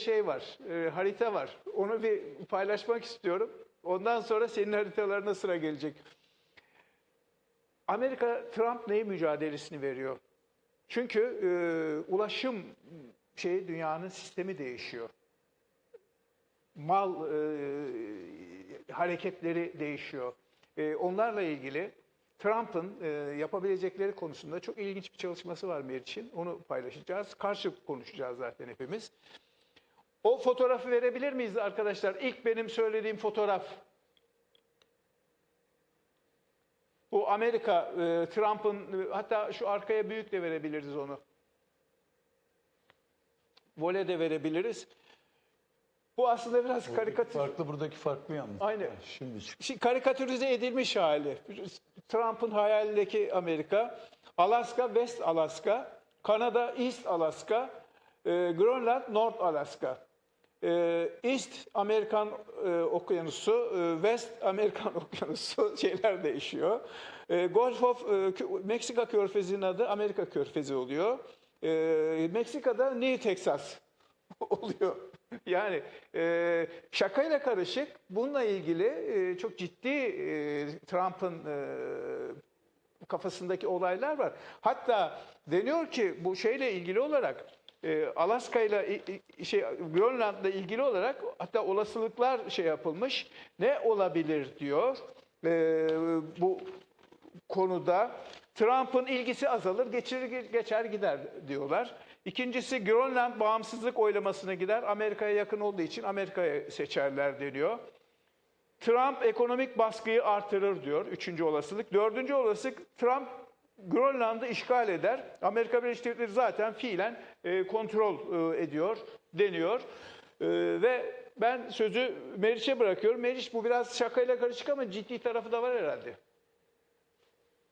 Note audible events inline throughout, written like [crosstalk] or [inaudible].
şey var, e, harita var. Onu bir paylaşmak istiyorum. Ondan sonra senin haritalarına sıra gelecek. Amerika Trump neyi mücadelesini veriyor? Çünkü e, ulaşım şey dünyanın sistemi değişiyor. Mal e, hareketleri değişiyor. E, onlarla ilgili Trump'ın e, yapabilecekleri konusunda çok ilginç bir çalışması var Meriç'in. Onu paylaşacağız. Karşı konuşacağız zaten hepimiz. O fotoğrafı verebilir miyiz arkadaşlar? İlk benim söylediğim fotoğraf. Bu Amerika, e, Trump'ın, e, hatta şu arkaya büyük de verebiliriz onu. Vole de verebiliriz. Bu aslında biraz karikatür. Farklı buradaki farklı yalnız. Ha, Şimdi çık- Şi- karikatürize edilmiş hali. Trump'ın hayalindeki Amerika, Alaska, West Alaska, Kanada, East Alaska, e, Grönland, North Alaska. E, East Amerikan e, Okyanusu, e, West Amerikan [laughs] Okyanusu şeyler değişiyor. E, Gulf of e, Meksika Körfezi'nin adı Amerika Körfezi oluyor. E, Meksika'da New Texas [laughs] oluyor. Yani şakayla karışık bununla ilgili çok ciddi Trump'ın kafasındaki olaylar var. Hatta deniyor ki bu şeyle ilgili olarak e, Alaska ile şey Grönland'la ilgili olarak hatta olasılıklar şey yapılmış. Ne olabilir diyor. E, bu konuda Trump'ın ilgisi azalır, geçirir geçer gider diyorlar. İkincisi Grönland bağımsızlık oylamasına gider. Amerika'ya yakın olduğu için Amerika'ya seçerler deniyor. Trump ekonomik baskıyı artırır diyor. Üçüncü olasılık. Dördüncü olasılık Trump Grönland'ı işgal eder. Amerika Birleşik Devletleri zaten fiilen e, kontrol e, ediyor deniyor. E, ve ben sözü Meriç'e bırakıyorum. Meriç bu biraz şakayla karışık ama ciddi tarafı da var herhalde.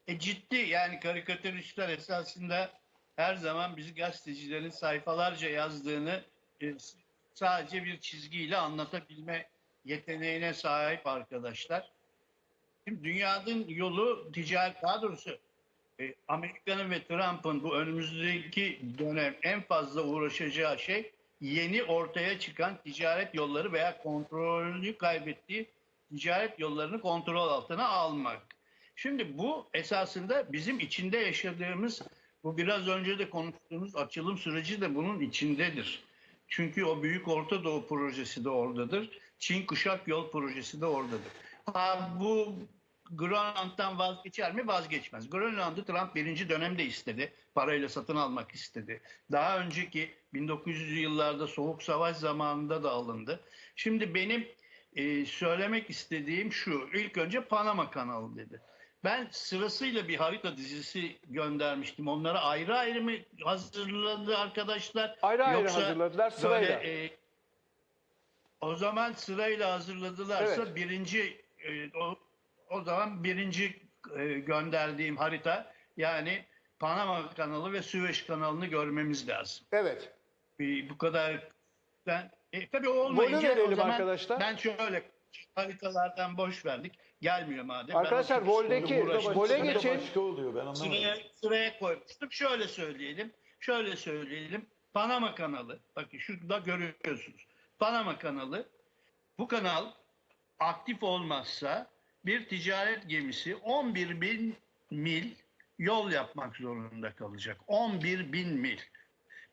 E ciddi yani karikatüristler esasında her zaman biz gazetecilerin sayfalarca yazdığını e, sadece bir çizgiyle anlatabilme yeteneğine sahip arkadaşlar. Şimdi dünyanın yolu ticaret daha doğrusu e, Amerika'nın ve Trump'ın bu önümüzdeki dönem en fazla uğraşacağı şey yeni ortaya çıkan ticaret yolları veya kontrolünü kaybettiği ticaret yollarını kontrol altına almak. Şimdi bu esasında bizim içinde yaşadığımız bu biraz önce de konuştuğumuz açılım süreci de bunun içindedir. Çünkü o Büyük Orta Doğu projesi de oradadır. Çin Kuşak Yol projesi de oradadır. Ha, bu Grönland'dan vazgeçer mi? Vazgeçmez. Grönland'ı Trump birinci dönemde istedi. Parayla satın almak istedi. Daha önceki 1900'lü yıllarda Soğuk Savaş zamanında da alındı. Şimdi benim e, söylemek istediğim şu. İlk önce Panama kanalı dedi. Ben sırasıyla bir harita dizisi göndermiştim. Onları ayrı ayrı mı hazırladı arkadaşlar? Ayrı ayrı Yoksa hazırladılar sırayla. Böyle, e, o zaman sırayla hazırladılarsa Evet. birinci e, o, o zaman birinci e, gönderdiğim harita yani Panama kanalı ve Süveyş kanalını görmemiz lazım. Evet. Bu kadar ben e, tabii o olmayınca o zaman arkadaşlar. ben şöyle haritalardan boş verdik. Gelmiyor madem. Arkadaşlar, voldeki- vole geçin. Başka oluyor ben anlamadım. Sıraya, sıraya koymuştum. Şöyle söyleyelim. Şöyle söyleyelim. Panama kanalı. Bakın şurada görüyorsunuz. Panama kanalı. Bu kanal aktif olmazsa bir ticaret gemisi 11 bin mil yol yapmak zorunda kalacak. 11 bin mil.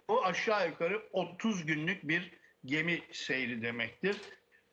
Bu aşağı yukarı 30 günlük bir gemi seyri demektir.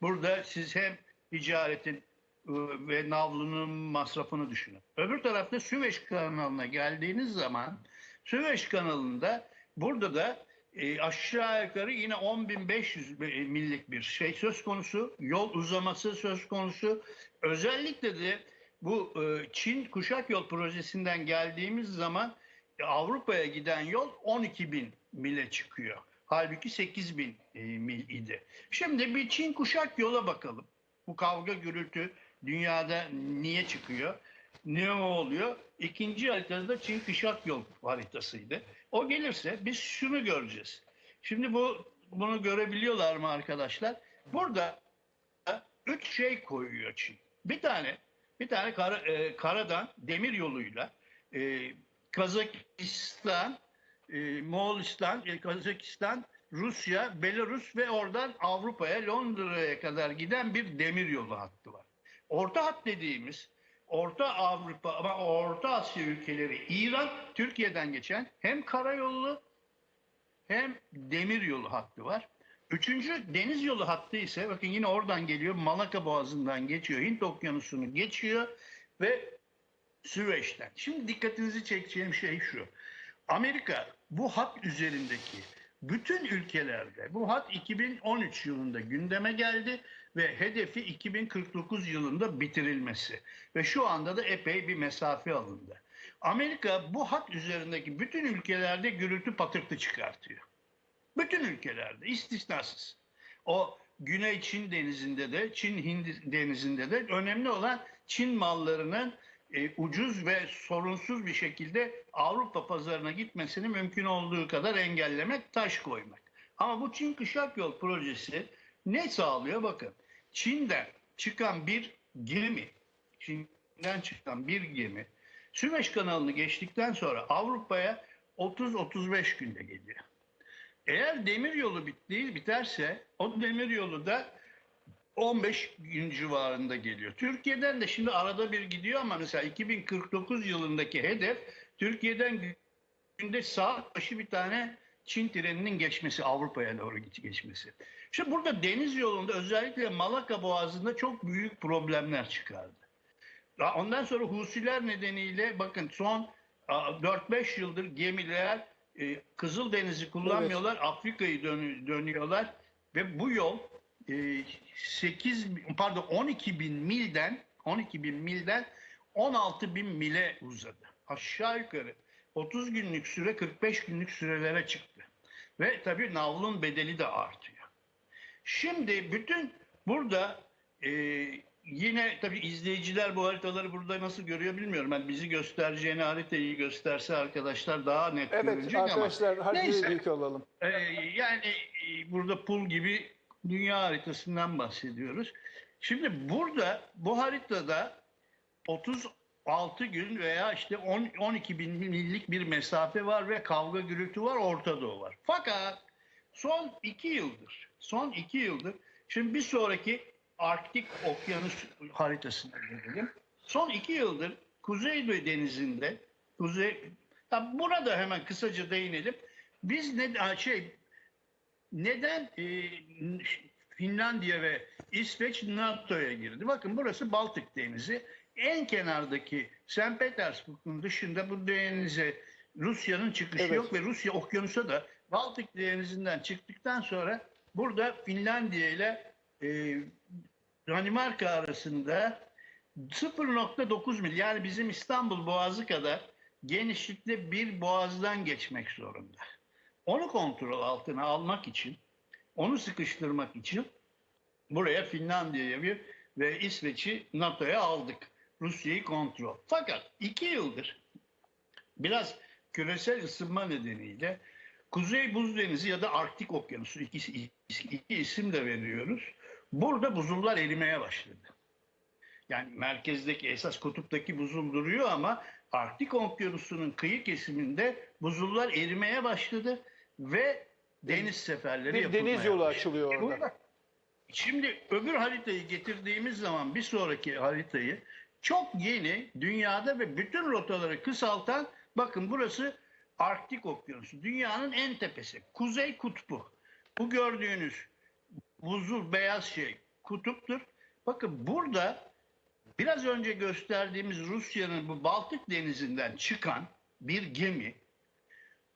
Burada siz hem ticaretin ıı, ve navlunun masrafını düşünün. Öbür tarafta Süveyş kanalına geldiğiniz zaman Süveyş kanalında burada da e, aşağı yukarı yine 10.500 millik bir şey söz konusu. Yol uzaması söz konusu. Özellikle de bu e, Çin Kuşak Yol projesinden geldiğimiz zaman e, Avrupa'ya giden yol 12 bin mile çıkıyor. Halbuki 8 bin e, mil idi. Şimdi bir Çin Kuşak yola bakalım. Bu kavga gürültü dünyada niye çıkıyor? Ne oluyor? İkinci haritada Çin Kuşak yol haritasıydı. O gelirse biz şunu göreceğiz. Şimdi bu bunu görebiliyorlar mı arkadaşlar? Burada üç şey koyuyor Çin. Bir tane bir tane kara, e, karadan demir yoluyla e, Kazakistan, e, Moğolistan, e, Kazakistan Rusya, Belarus ve oradan Avrupa'ya, Londra'ya kadar giden bir demir yolu hattı var. Orta hat dediğimiz Orta Avrupa ama Orta Asya ülkeleri İran, Türkiye'den geçen hem karayolu hem demir yolu hattı var. Üçüncü deniz yolu hattı ise bakın yine oradan geliyor. Malaka Boğazı'ndan geçiyor. Hint Okyanusu'nu geçiyor ve Süveyş'ten. Şimdi dikkatinizi çekeceğim şey şu. Amerika bu hat üzerindeki bütün ülkelerde bu hat 2013 yılında gündeme geldi ve hedefi 2049 yılında bitirilmesi ve şu anda da epey bir mesafe alındı. Amerika bu hat üzerindeki bütün ülkelerde gürültü patırtı çıkartıyor. Bütün ülkelerde istisnasız. O Güney Çin denizinde de Çin Hindi denizinde de önemli olan Çin mallarının e, ucuz ve sorunsuz bir şekilde Avrupa pazarına gitmesini mümkün olduğu kadar engellemek, taş koymak. Ama bu Çin Kışak Yol projesi ne sağlıyor? Bakın Çin'den çıkan bir gemi, Çin'den çıkan bir gemi Süveyş kanalını geçtikten sonra Avrupa'ya 30-35 günde geliyor. Eğer demir yolu bitti, biterse o demir yolu da 15 gün civarında geliyor. Türkiye'den de şimdi arada bir gidiyor ama mesela 2049 yılındaki hedef Türkiye'den günde saat başı bir tane Çin treninin geçmesi, Avrupa'ya doğru geçmesi. Şimdi burada deniz yolunda özellikle Malaka Boğazı'nda çok büyük problemler çıkardı. Ondan sonra Husiler nedeniyle bakın son a, 4-5 yıldır gemiler e, Kızıldeniz'i kullanmıyorlar, Afrika'yı dönü- dönüyorlar ve bu yol e, 8 pardon 12 bin milden 12 bin milden 16 bin mile uzadı. Aşağı yukarı 30 günlük süre 45 günlük sürelere çıktı. Ve tabii navlun bedeli de artıyor. Şimdi bütün burada e, yine tabii izleyiciler bu haritaları burada nasıl görüyor bilmiyorum. Ben bizi göstereceğini haritayı gösterse arkadaşlar daha net Evet görülecek ama arkadaşlar haritayı büyük alalım. ee, yani e, burada pul gibi dünya haritasından bahsediyoruz. Şimdi burada bu haritada 36 gün veya işte 10, 12 bin millik bir mesafe var ve kavga gürültü var Orta Doğu var. Fakat son iki yıldır, son iki yıldır şimdi bir sonraki Arktik Okyanus haritasına gelelim. Son iki yıldır Kuzeydoğu Denizi'nde, Kuzey, ya buna da hemen kısaca değinelim. Biz ne şey neden e, Finlandiya ve İsveç NATO'ya girdi? Bakın burası Baltık Denizi. En kenardaki St. Petersburg'un dışında bu denize Rusya'nın çıkışı Evet. yok ve Rusya okyanusa da Baltık Denizi'nden çıktıktan sonra burada Finlandiya ile e, Danimarka arasında 0.9 mil yani bizim İstanbul Boğazı kadar genişlikte bir boğazdan geçmek zorunda. Onu kontrol altına almak için, onu sıkıştırmak için buraya Finlandiya'ya bir ve İsveç'i NATO'ya aldık. Rusya'yı kontrol. Fakat iki yıldır biraz küresel ısınma nedeniyle Kuzey Buz Denizi ya da Arktik Okyanusu ikisi, iki isim de veriyoruz. Burada buzullar erimeye başladı. Yani merkezdeki esas kutuptaki buzul duruyor ama Arktik Okyanusu'nun kıyı kesiminde buzullar erimeye başladı ve deniz seferleri Bir yapılmaya deniz yolu başladı. açılıyor orada. Şimdi öbür haritayı getirdiğimiz zaman bir sonraki haritayı çok yeni dünyada ve bütün rotaları kısaltan bakın burası Arktik Okyanusu. Dünyanın en tepesi. Kuzey kutbu. Bu gördüğünüz buzul beyaz şey kutuptur. Bakın burada biraz önce gösterdiğimiz Rusya'nın bu Baltık denizinden çıkan bir gemi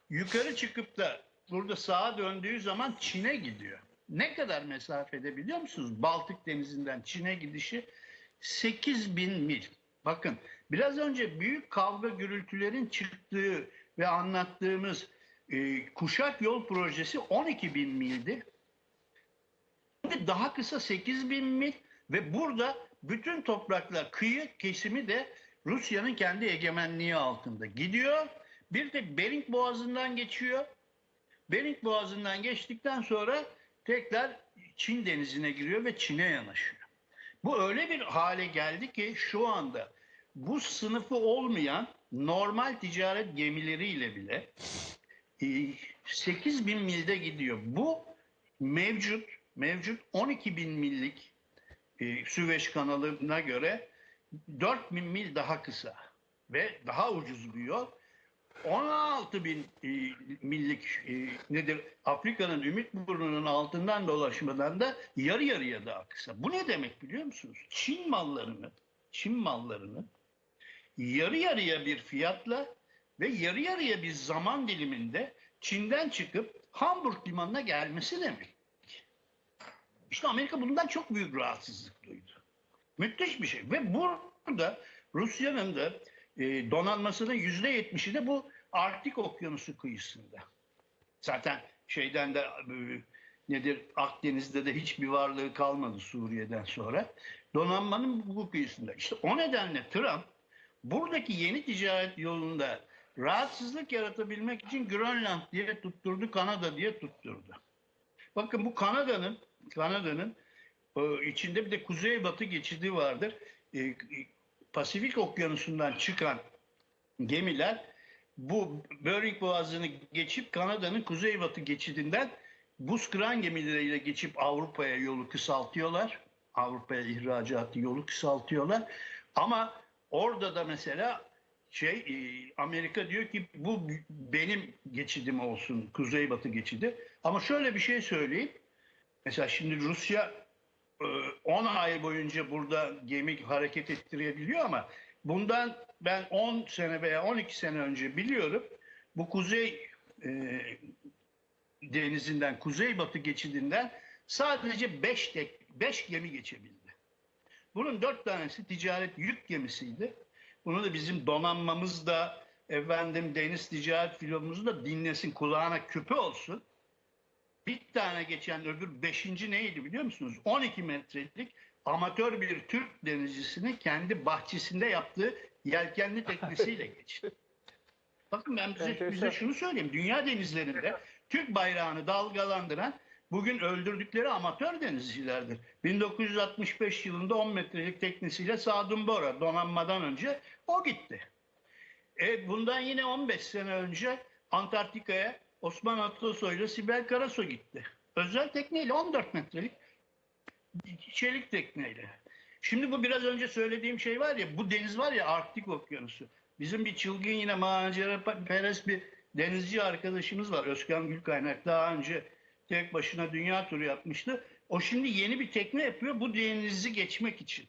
yukarı çıkıp da burada sağa döndüğü zaman Çin'e gidiyor. Ne kadar mesafede biliyor musunuz? Baltık denizinden Çin'e gidişi 8 bin mil. Bakın biraz önce büyük kavga gürültülerin çıktığı ve anlattığımız e, kuşak yol projesi 12 bin mildi. Şimdi daha kısa 8 bin mil ve burada bütün topraklar kıyı kesimi de Rusya'nın kendi egemenliği altında gidiyor. Bir de Bering Boğazı'ndan geçiyor. Bering Boğazı'ndan geçtikten sonra tekrar Çin denizine giriyor ve Çin'e yanaşıyor. Bu öyle bir hale geldi ki şu anda bu sınıfı olmayan normal ticaret gemileriyle bile 8 bin milde gidiyor. Bu mevcut mevcut 12 bin millik e, Süveyş kanalına göre 4 bin mil daha kısa ve daha ucuz bir yol. 16 bin e, millik e, nedir Afrika'nın ümit burnunun altından dolaşmadan da yarı yarıya daha kısa. Bu ne demek biliyor musunuz? Çin mallarını Çin mallarını yarı yarıya bir fiyatla ve yarı yarıya bir zaman diliminde Çin'den çıkıp Hamburg limanına gelmesi demek. İşte Amerika bundan çok büyük rahatsızlık duydu. Müthiş bir şey. Ve burada Rusya'nın da e, donanmasının yüzde yetmişi de bu Arktik Okyanusu kıyısında. Zaten şeyden de e, nedir Akdeniz'de de hiçbir varlığı kalmadı Suriye'den sonra. Donanmanın bu kıyısında. İşte o nedenle Trump buradaki yeni ticaret yolunda rahatsızlık yaratabilmek için Grönland diye tutturdu, Kanada diye tutturdu. Bakın bu Kanada'nın Kanada'nın e, içinde bir de kuzeybatı geçidi vardır. E, e, Pasifik Okyanusu'ndan çıkan gemiler bu Bering Boğazı'nı geçip Kanada'nın kuzeybatı geçidinden buz kıran gemileriyle geçip Avrupa'ya yolu kısaltıyorlar. Avrupa'ya ihracatı yolu kısaltıyorlar. Ama orada da mesela şey Amerika diyor ki bu benim geçidim olsun kuzeybatı geçidi. Ama şöyle bir şey söyleyeyim. Mesela şimdi Rusya e, 10 ay boyunca burada gemi hareket ettirebiliyor ama bundan ben 10 sene veya 12 sene önce biliyorum bu kuzey e, denizinden kuzeybatı geçidinden sadece 5 tek 5 gemi geçebildi. Bunun 4 tanesi ticaret yük gemisiydi. Bunu da bizim donanmamız da efendim deniz ticaret filomuz da dinlesin kulağına küpe olsun. Bir tane geçen öbür beşinci neydi biliyor musunuz? 12 metrelik amatör bir Türk denizcisinin kendi bahçesinde yaptığı yelkenli teknesiyle [laughs] geçti. Bakın ben bize, bize şunu söyleyeyim. Dünya denizlerinde Türk bayrağını dalgalandıran bugün öldürdükleri amatör denizcilerdir. 1965 yılında 10 metrelik teknesiyle Sadun Bora donanmadan önce o gitti. E, bundan yine 15 sene önce Antarktika'ya Osman Atlasoy ile Sibel Karaso gitti. Özel tekneyle 14 metrelik çelik tekneyle. Şimdi bu biraz önce söylediğim şey var ya bu deniz var ya Arktik Okyanusu. Bizim bir çılgın yine macera perest bir denizci arkadaşımız var Özkan Gülkaynak. Daha önce tek başına dünya turu yapmıştı. O şimdi yeni bir tekne yapıyor bu denizi geçmek için.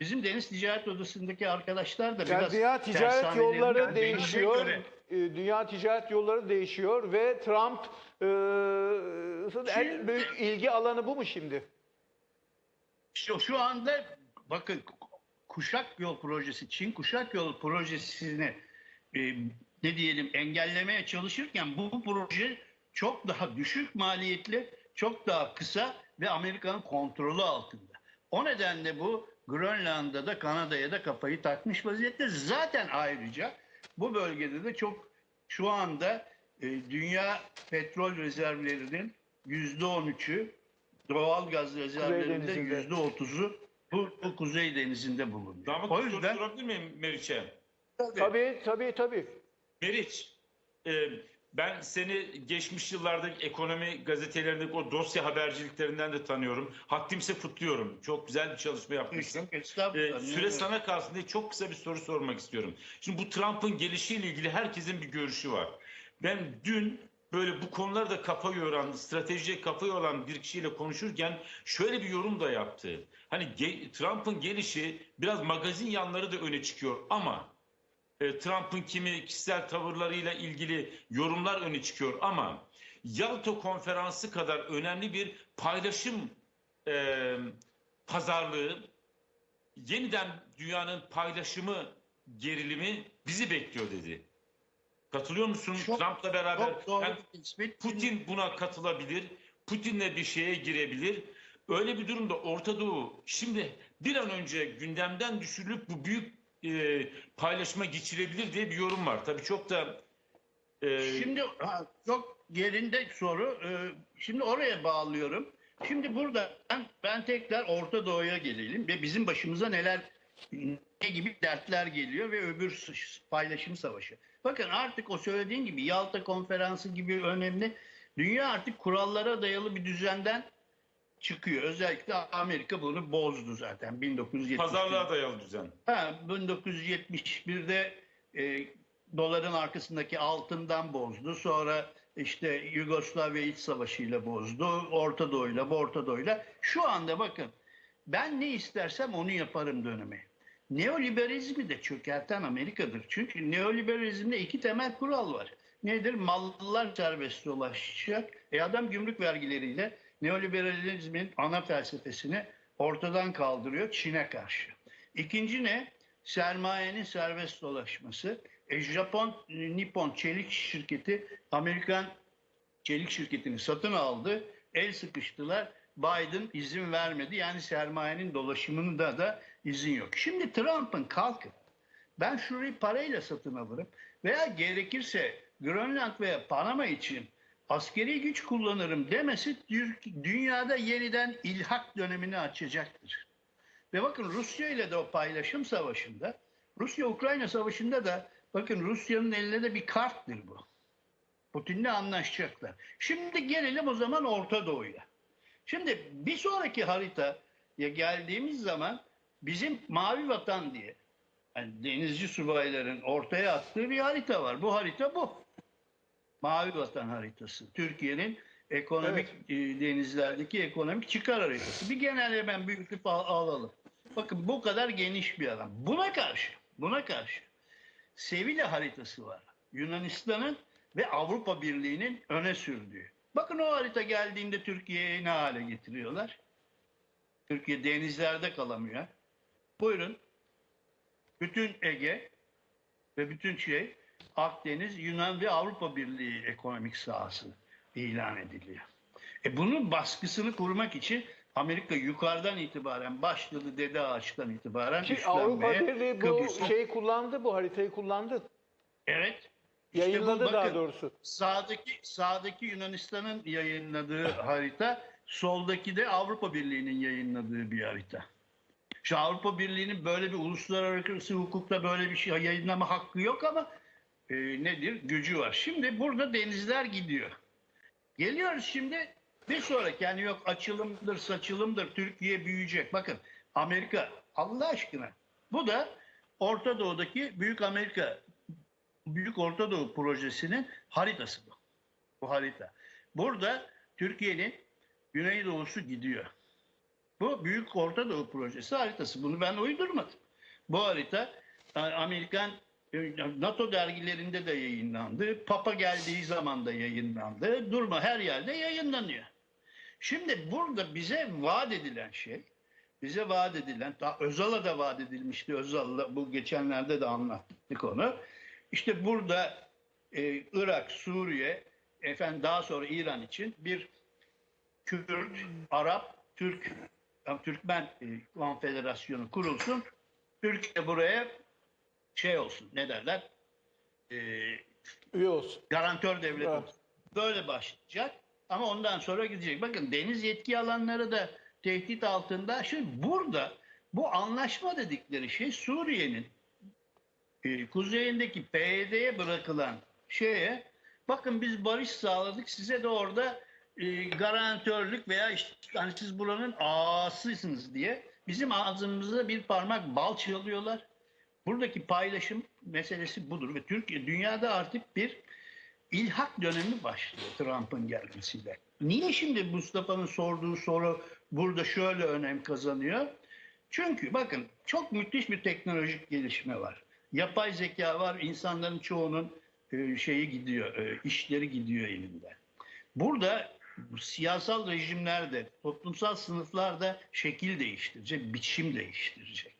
Bizim Deniz Ticaret Odası'ndaki arkadaşlar da biraz dünya ticaret yolları değişiyor. göre- Dünya ticaret yolları değişiyor ve Trump e, en büyük ilgi alanı bu mu şimdi? İşte şu anda bakın kuşak yol projesi, Çin kuşak yol projesini e, ne diyelim engellemeye çalışırken bu proje çok daha düşük maliyetli, çok daha kısa ve Amerika'nın kontrolü altında. O nedenle bu Grönland'da da Kanada'ya da kafayı takmış vaziyette. Zaten ayrıca bu bölgede de çok şu anda e, dünya petrol rezervlerinin yüzde on üçü doğal gaz rezervlerinde yüzde otuzu bu, bu Kuzey Denizinde bulunuyor. Damat o yüzden sorabilir miyim Meriç'e? Tabii tabii tabii. Meriç, e, ben seni geçmiş yıllardaki ekonomi gazetelerindeki o dosya haberciliklerinden de tanıyorum. Haddimse kutluyorum. Çok güzel bir çalışma yapmışsın. Estağfurullah. E, süre sana kalsın diye çok kısa bir soru sormak istiyorum. Şimdi bu Trump'ın gelişiyle ilgili herkesin bir görüşü var. Ben dün böyle bu konularda kafa yoran, stratejiye kafa yoran bir kişiyle konuşurken şöyle bir yorum da yaptı. Hani Trump'ın gelişi biraz magazin yanları da öne çıkıyor ama e, Trump'ın kimi kişisel tavırlarıyla ilgili yorumlar öne çıkıyor ama Yalta konferansı kadar önemli bir paylaşım e, pazarlığı yeniden dünyanın paylaşımı gerilimi bizi bekliyor dedi. Katılıyor musun? Çok- Trump'la beraber Çok doğru tespit. Putin buna katılabilir. Putin'le bir şeye girebilir. Öyle bir durumda Orta Doğu şimdi bir an önce gündemden düşürülüp bu büyük e, paylaşıma geçirebilir diye bir yorum var. Tabii çok da e, Şimdi ha, çok yerinde soru. Ee, Şimdi oraya bağlıyorum. Şimdi burada ben, ben tekrar Orta Doğu'ya gelelim ve bizim başımıza neler ne gibi dertler geliyor ve öbür paylaşım savaşı. Bakın artık o söylediğin gibi Yalta konferansı gibi önemli. Dünya artık kurallara dayalı bir düzenden çıkıyor. Özellikle Amerika bunu bozdu zaten 1970. Pazarlığa dayalı düzen. Ha, 1971'de e, doların arkasındaki altından bozdu. Sonra işte Yugoslavya İç Savaşı ile bozdu. Orta Doğu'yla, Orta Doğu'yla. Şu anda bakın ben ne istersem onu yaparım dönemi. Neoliberalizmi de çökerten Amerika'dır. Çünkü neoliberalizmde iki temel kural var. Nedir? Mallılar serbest dolaşacak. E adam gümrük vergileriyle neoliberalizmin ana felsefesini ortadan kaldırıyor Çin'e karşı. İkinci ne? Sermayenin serbest dolaşması. E, Japon Nippon Çelik şirketi Amerikan çelik şirketini satın aldı. El sıkıştılar. Biden izin vermedi. Yani sermayenin dolaşımında da izin yok. Şimdi Trump'ın kalkıp ben şurayı parayla satın alırım veya gerekirse Grönland veya Panama için askeri güç kullanırım demesi dü- dünyada yeniden ilhak dönemini açacaktır. Ve bakın Rusya ile de o paylaşım savaşında, Rusya-Ukrayna savaşında da bakın Rusya'nın eline de bir karttır bu. Putin'le anlaşacaklar. Şimdi gelelim o zaman Orta Doğu'ya. Şimdi bir sonraki haritaya geldiğimiz zaman bizim Mavi Vatan diye yani denizci subayların ortaya attığı bir harita var. Bu harita bu. Mavi Vatan haritası. Türkiye'nin ekonomik e, denizlerdeki ekonomik çıkar haritası. Bir genel hemen al- alalım. Bakın bu kadar geniş bir alan. Buna karşı, buna karşı Sevilla haritası var. Yunanistan'ın ve Avrupa Birliği'nin öne sürdüğü. Bakın o harita geldiğinde Türkiye'yi ne hale getiriyorlar? Türkiye denizlerde kalamıyor. Buyurun. Bütün Ege ve bütün şey Akdeniz, Yunan ve Avrupa Birliği ekonomik sahası ilan ediliyor. E bunun baskısını kurmak için Amerika yukarıdan itibaren başladı dede ağaçtan itibaren Ki Avrupa. Birliği bu Kıbrıs'ı- şeyi kullandı, bu haritayı kullandı. Evet. İşte bu Yayınladı daha bakın, doğrusu. Sağdaki sağdaki Yunanistan'ın yayınladığı harita, soldaki de Avrupa Birliği'nin yayınladığı bir harita. Şu Avrupa Birliği'nin böyle bir uluslararası hukukta böyle bir şey yayınlama hakkı yok ama e, nedir? Gücü var. Şimdi burada denizler gidiyor. Geliyoruz şimdi bir sonraki yani yok açılımdır saçılımdır Türkiye büyüyecek. Bakın Amerika Allah aşkına bu da Orta Doğu'daki Büyük Amerika Büyük Orta Doğu projesinin haritası bu. Bu harita. Burada Türkiye'nin Güneydoğusu gidiyor. Bu Büyük Orta Doğu projesi haritası. Bunu ben uydurmadım. Bu harita Amerikan NATO dergilerinde de yayınlandı. Papa geldiği zaman da yayınlandı. Durma her yerde yayınlanıyor. Şimdi burada bize vaat edilen şey, bize vaat edilen, daha Özal'a da vaat edilmişti. Özal'la bu geçenlerde de anlattık onu. İşte burada e, Irak, Suriye, efendim daha sonra İran için bir Kürt, Arap, Türk, Türkmen e, konfederasyonu kurulsun. Türkiye buraya şey olsun, ne derler? E, Üye olsun. garantör devlet Evet. olsun. Böyle başlayacak ama ondan sonra gidecek. Bakın deniz yetki alanları da tehdit altında. Şimdi burada bu anlaşma dedikleri şey Suriye'nin e, kuzeyindeki PYD'ye bırakılan şeye bakın biz barış sağladık size de orada e, garantörlük veya işte hani siz buranın ağasısınız diye bizim ağzımıza bir parmak bal çalıyorlar. Buradaki paylaşım meselesi budur ve Türkiye dünyada artık bir ilhak dönemi başlıyor Trump'ın gelmesiyle. Niye şimdi Mustafa'nın sorduğu soru burada şöyle önem kazanıyor? Çünkü bakın çok müthiş bir teknolojik gelişme var. Yapay zeka var, insanların çoğunun e, şeyi gidiyor, e, işleri gidiyor elinde. Burada bu siyasal rejimlerde, toplumsal sınıflarda şekil değiştirecek, biçim değiştirecek.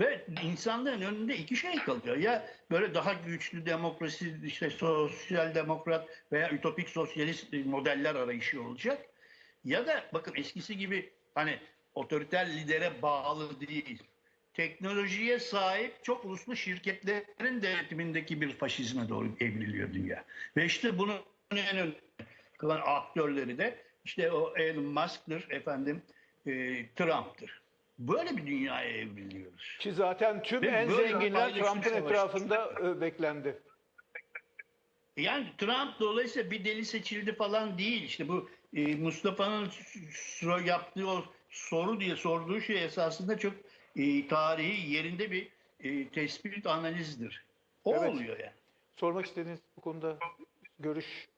Ve insanların önünde iki şey kalıyor. Ya böyle daha güçlü demokrasi, işte sosyal demokrat veya ütopik sosyalist modeller arayışı olacak. Ya da bakın eskisi gibi hani otoriter lidere bağlı değil. Teknolojiye sahip çok uluslu şirketlerin denetimindeki bir faşizme doğru evriliyor dünya. Ve işte bunun en önemli aktörleri de işte o Elon Musk'tır, efendim e, Trump'tır. Böyle bir dünyaya evriliyoruz. Ki zaten tüm Ve en zenginler Trump'ın etrafında e, beklendi. Yani Trump dolayısıyla bir deli seçildi falan değil. İşte bu e, Mustafa'nın yaptığı o soru diye sorduğu şey esasında çok e, tarihi yerinde bir e, tespit analizdir. O Evet. oluyor yani. Sormak istediğiniz bu konuda görüş